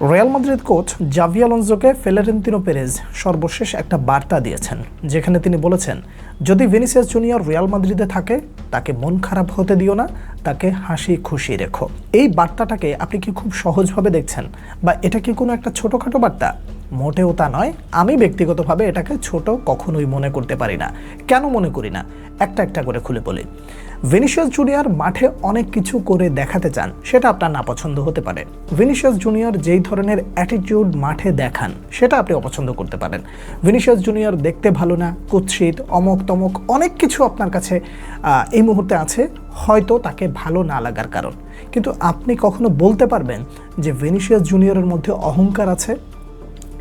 Real Madrid coach Xavi আলোনজোকে Florentino Perez সর্বশেষ একটা বার্তা দিয়েছেন, যেখানে তিনি বলেছেন, যদি ভিনিসিয়াস জুনিয়র রিয়াল মাদ্রিদে থাকে, তাকে মন খারাপ হতে দিও না, তাকে হাসি খুশি রেখো। এই বার্তাটাকে আপনি কি খুব সহজভাবে দেখছেন? বা এটা কি কোনো একটা ছোটোখাটো বার্তা? মোটেও তা নয়, আমি ব্যক্তিগতভাবে এটাকে ছোট কখনোই মনে করতে পারি না। কেন মনে করি না? একটা একটা করে খুলে বলি। ভিনিসিয়াস জুনিয়র মাঠে অনেক কিছু করে দেখাতে চান, সেটা আপনার না পছন্দ হতে পারে। ভিনিসিয়াস জুনিয়র যেই ধরনের অ্যাটিটিউড মাঠে দেখান, সেটা আপনি অপছন্দ করতে পারেন। ভিনিসিয়াস জুনিয়র দেখতে ভালো না, কুৎসিত, অমক তমক, অনেক কিছু আপনার কাছে এই মুহূর্তে আছে, হয়তো তাকে ভালো না লাগার কারণ। কিন্তু আপনি কখনো বলতে পারবেন যে ভিনিসিয়াস জুনিয়রের মধ্যে অহংকার আছে?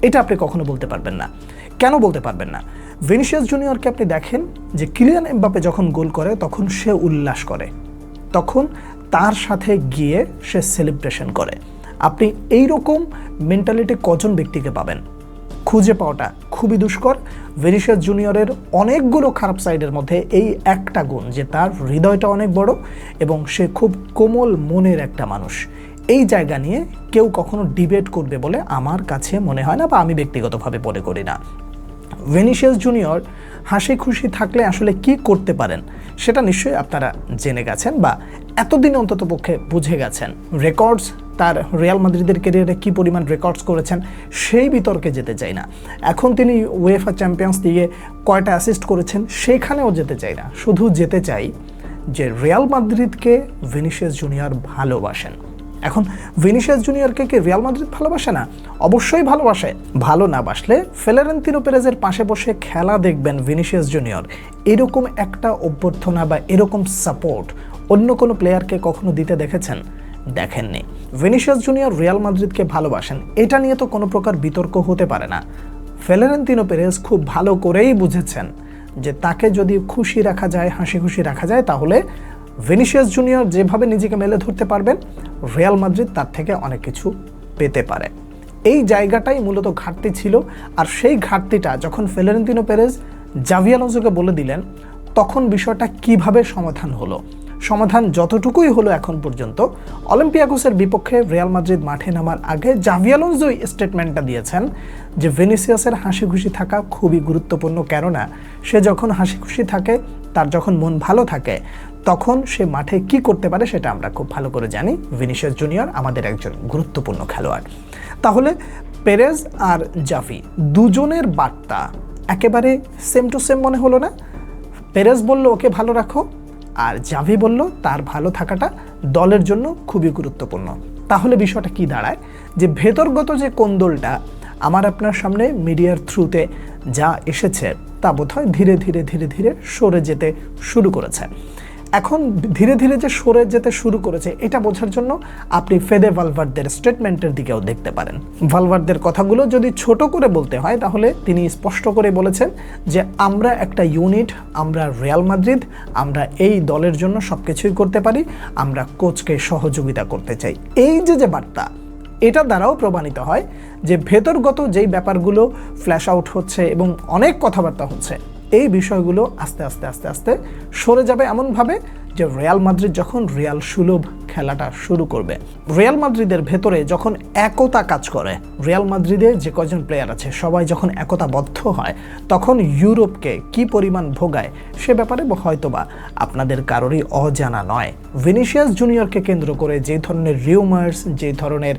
এটা আপনি কখনো বলতে পারবেন না। কেন বলতে পারবেন না? ভিনিসিয়াস জুনিয়রকে আপনি দেখেন যে কিলিয়ান এমবাপে যখন গোল করে, তখন সে উল্লাস করে। তখন তার সাথে গিয়ে সে সেলিব্রেশন করে। আপনি এই রকম মেন্টালিটি কজন ব্যক্তিকে পাবেন? খুঁজে পাওয়াটা খুবই দুষ্কর। ভেনিসিয়াস জুনিয়রের অনেকগুলো খারাপ সাইডের মধ্যে এই একটা গুণ, যে তার হৃদয়টা অনেক বড় এবং সে খুব কোমল মনের একটা মানুষ। এই জায়গা নিয়ে কেউ কখনো ডিবেট করবে বলে আমার কাছে মনে হয় না বা আমি ব্যক্তিগতভাবে মনে করি না। ভেনিসিয়াস জুনিয়র হাসি খুশি থাকলে আসলে কি করতে পারেন সেটা নিশ্চয়ই আপনারা জেনে গেছেন বা এতদিন অন্তত পক্ষে বুঝে গেছেন। রেকর্ডস তার রিয়াল মাদ্রিদের কেরিয়ারে কি পরিমাণ রেকর্ডস করেছেন সেই বিতর্কে যেতে চাই না। এখন তিনি ওয়েফা চ্যাম্পিয়ন্স লিগে কয়টা অ্যাসিস্ট করেছেন সেখানেও যেতে চাই না। শুধু যেতে চাই যে রিয়াল মাদ্রিদকে ভিনিসিয়াস জুনিয়র ভালোবাসেন। এখন ভিনিসিয়াস জুনিয়রকে কি রিয়াল মাদ্রিদ ভালোবাসে না? অবশ্যই ভালোবাসে। ভালো না বাসলে ফেলারেন্তিনো পেরেজের পাশে বসে খেলা দেখবেন ভিনিসিয়াস জুনিয়র। এরকম একটা অভ্যর্থনা বা এরকম সাপোর্ট অন্য কোনো প্লেয়ারকে কখনো দিতে দেখেছেন? দেখেননি। ভিনিসিয়াস জুনিয়র রিয়াল মাদ্রিদকে ভালোবাসেন। এটা নিয়ে তো কোনো প্রকার বিতর্ক হতে পারে না। ফেলারেন্তিনো পেরেজ খুব ভালো করেই বুঝেছেন যে তাকে যদি খুশি রাখা যায়, হাসি খুশি রাখা যায়, তাহলে ভিনিসিয়াস জুনিয়র যেভাবে নিজেকে মেলে ধরতে পারবেন, রিয়াল মাদ্রিদ তার থেকে অনেক কিছু পেতে পারে। এই জায়গাটাই মূলত ঘাটতি ছিল আর সেই ঘাটতিটা যখন ফেলেরেন্তিনো পেরেজ জাভিয়ালোজোকে বলে দিলেন, তখন বিষয়টা কীভাবে সমাধান হলো? সমাধান যতটুকুই হলো এখন পর্যন্ত, অলিম্পিয়াকোসের বিপক্ষে রিয়াল মাদ্রিদ মাঠে নামার আগে জাভিয়ালোজোই স্টেটমেন্টটা দিয়েছেন যে ভেনিসিয়াসের হাসি খুশি থাকা খুবই গুরুত্বপূর্ণ, কেননা সে যখন হাসি খুশি থাকে তার যখন মন ভালো থাকে, তখন সে মাঠে কি করতে পারে সেটা আমরা খুব ভালো করে জানি। ভিনিসিয়াস জুনিয়র আমাদের একজন গুরুত্বপূর্ণ খেলোয়াড়। তাহলে পেরেজ আর জাফি দুজনের বার্তা একেবারে সেম টু সেম মনে হলো না। পেরেজ বলল, ওকে ভালো রাখো। আর জাভি বলল, তার ভালো থাকাটা দলের জন্য খুবই গুরুত্বপূর্ণ। তাহলে বিষয়টা কি দাঁড়ায়? যে ভেতরগত যে কোন্দলটা আমার আপনার সামনে মিডিয়ার থ্রুতে যা এসেছে তা বোধহয় ধীরে ধীরে ধীরে ধীরে সরে যেতে শুরু করেছে। এখন ধীরে ধীরে যে সরে যেতে শুরু করেছে, এটা বোঝার জন্য আপনি ফেদে ভালভার্দের স্টেটমেন্টের দিকেও দেখতে পারেন। ভালভার্দের কথাগুলো যদি ছোট করে বলতে হয়, তাহলে তিনি স্পষ্ট করে বলেছেন যে, আমরা একটা ইউনিট, আমরা রিয়াল মাদ্রিদ, আমরা এই দলের জন্য সব কিছুই করতে পারি, আমরা কোচকে সহযোগিতা করতে চাই। এই যে যে বার্তা এটা দ্বারাও প্রমাণিত হয় যে ভেতরগত যেই ব্যাপারগুলো ফ্ল্যাশ আউট হচ্ছে এবং অনেক কথাবার্তা হচ্ছে, এই বিষয়গুলো আস্তে আস্তে আস্তে আস্তে সরে যাবে এমনভাবে যে রিয়াল মাদ্রিদ যখন রিয়াল সুলভ খেলাটা শুরু করবে, রিয়াল মাদ্রিদের ভেতরে যখন একতা কাজ করে, রিয়াল মাদ্রিদে যে কজন প্লেয়ার আছে, সবাই যখন একতাবদ্ধ হয়, তখন ইউরোপকে কি পরিমাণ ভোগায় সে ব্যাপারে হয়তোবা আপনাদের কারোরই অজানা নয়। ভিনিসিয়াস জুনিয়রকে কেন্দ্র করে যে ধরনের রিউমার্স যে ধরনের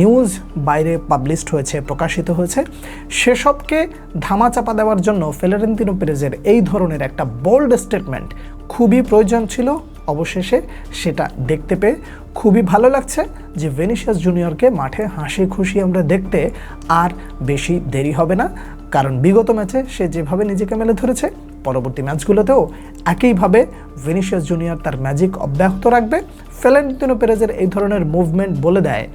নিউজ বাইরে পাবলিশড হয়েছে, প্রকাশিত হয়েছে, সেসবকে ধামাচাপা দেওয়ার জন্য ফেলারেন্তিনো পেরেজের এই ধরনের একটা বোল্ড স্টেটমেন্ট খুবই প্রয়োজন ছিল, অবশেষে সেটা দেখতে পেয়ে খুবই ভালো লাগছে যে ভেনিসিয়াস জুনিয়রকে মাঠে হাসি খুশি আমরা দেখতে আর বেশি দেরি হবে না। কারণ বিগত ম্যাচে সে যেভাবে নিজেকে মেলে ধরেছে, পরবর্তী ম্যাচগুলোতেও একইভাবে ভেনিসিয়াস জুনিয়র তার ম্যাজিক অব্যাহত রাখবে। ফেলেন্টিনো পেরেজের এই ধরনের মুভমেন্ট বলে দেয়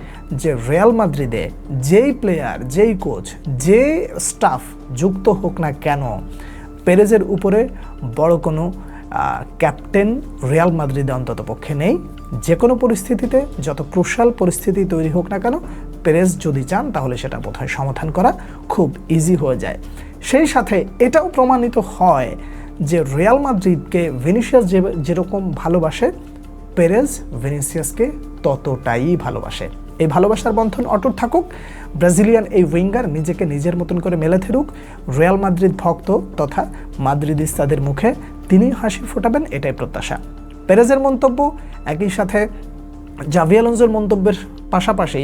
যে রিয়াল মাদ্রিদে যেই প্লেয়ার যেই কোচ যে স্টাফ যুক্ত হোক না কেন পেরেজের উপরে বড় কোনো ক্যাপ্টেন রিয়াল মাদ্রিদে অন্তত পক্ষে নেই। যে কোনো পরিস্থিতিতে, যত ক্রুশাল পরিস্থিতি তৈরি হোক না কেন, পেরেজ যদি চান, তাহলে সেটা বোধহয় সমাধান করা খুব ইজি হয়ে যায়। সেই সাথে এটাও প্রমাণিত হয় যে রিয়াল মাদ্রিদকে ভিনিসিয়াস যে, যেরকম ভালোবাসে, পেরেজ ভিনিসিয়াসকে ততটাই ভালোবাসে। এই ভালোবাসার বন্ধন অটুট থাকুক, ব্রাজিলিয়ান এই উইঙ্গার নিজেকে নিজের মতন করে মেলে থেরুক রিয়াল মাদ্রিদ ভক্ত তথা মাদ্রিদিস্তাদের মুখে তিনি হাসি ফোটাবেন, এটাই প্রত্যাশা। পেরেজের মন্তব্য একই সাথে জাভি মন্তব্যের পাশাপাশি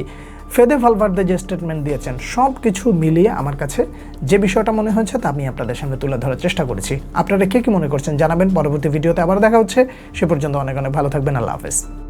ফেদে ভালভার্দে যে স্টেটমেন্ট দিয়েছেন, সব কিছু মিলিয়ে আমার কাছে যে বিষয়টা মনে হয়েছে তা আমি আপনাদের সামনে তুলে ধরার চেষ্টা করেছি। আপনারা কে কী মনে করছেন জানাবেন, পরবর্তী ভিডিওতে আবার দেখা হচ্ছে। সে পর্যন্ত অনেক অনেক ভালো থাকবেন, আল্লাহ হাফেজ।